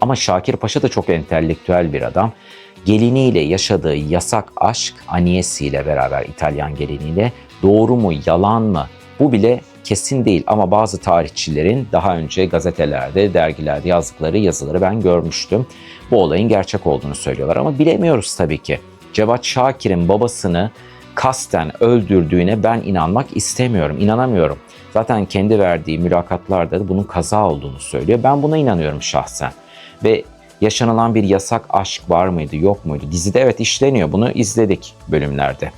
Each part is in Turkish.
Ama Şakir Paşa da çok entelektüel bir adam. Geliniyle yaşadığı yasak aşk Aniesi'yle beraber İtalyan geliniyle doğru mu yalan mı bu bile kesin değil ama bazı tarihçilerin daha önce gazetelerde, dergilerde yazdıkları yazıları ben görmüştüm. Bu olayın gerçek olduğunu söylüyorlar ama bilemiyoruz tabii ki. Cevat Şakir'in babasını kasten öldürdüğüne ben inanmak istemiyorum, inanamıyorum. Zaten kendi verdiği mülakatlarda da bunun kaza olduğunu söylüyor. Ben buna inanıyorum şahsen. Ve yaşanılan bir yasak aşk var mıydı, yok muydu? Dizide evet işleniyor. Bunu izledik bölümlerde.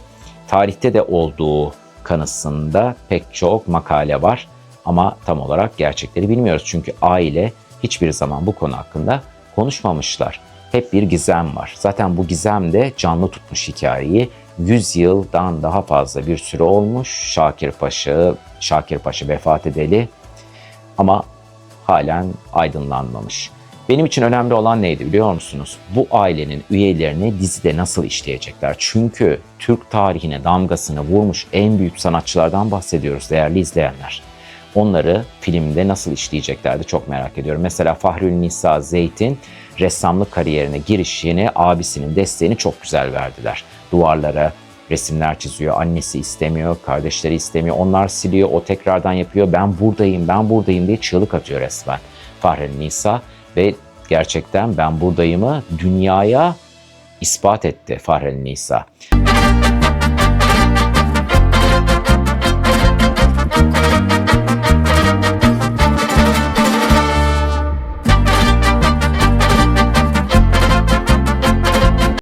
Tarihte de olduğu kanısında pek çok makale var ama tam olarak gerçekleri bilmiyoruz. Çünkü aile hiçbir zaman bu konu hakkında konuşmamışlar. Hep bir gizem var. Zaten bu gizem de canlı tutmuş hikayeyi. 100 yıldan daha fazla bir süre olmuş. Şakir Paşa, Şakir Paşa vefat edeli ama halen aydınlanmamış. Benim için önemli olan neydi biliyor musunuz? Bu ailenin üyelerini dizide nasıl işleyecekler? Çünkü Türk tarihine damgasını vurmuş en büyük sanatçılardan bahsediyoruz değerli izleyenler. Onları filmde nasıl işleyeceklerdi çok merak ediyorum. Mesela Fahrül Nisa Zeyt'in ressamlık kariyerine girişini abisinin desteğini çok güzel verdiler. Duvarlara resimler çiziyor, annesi istemiyor, kardeşleri istemiyor, onlar siliyor, o tekrardan yapıyor. Ben buradayım, ben buradayım diye çığlık atıyor resmen Fahrül Nisa ve gerçekten ben buradayımı dünyaya ispat etti Fahrül Nisa.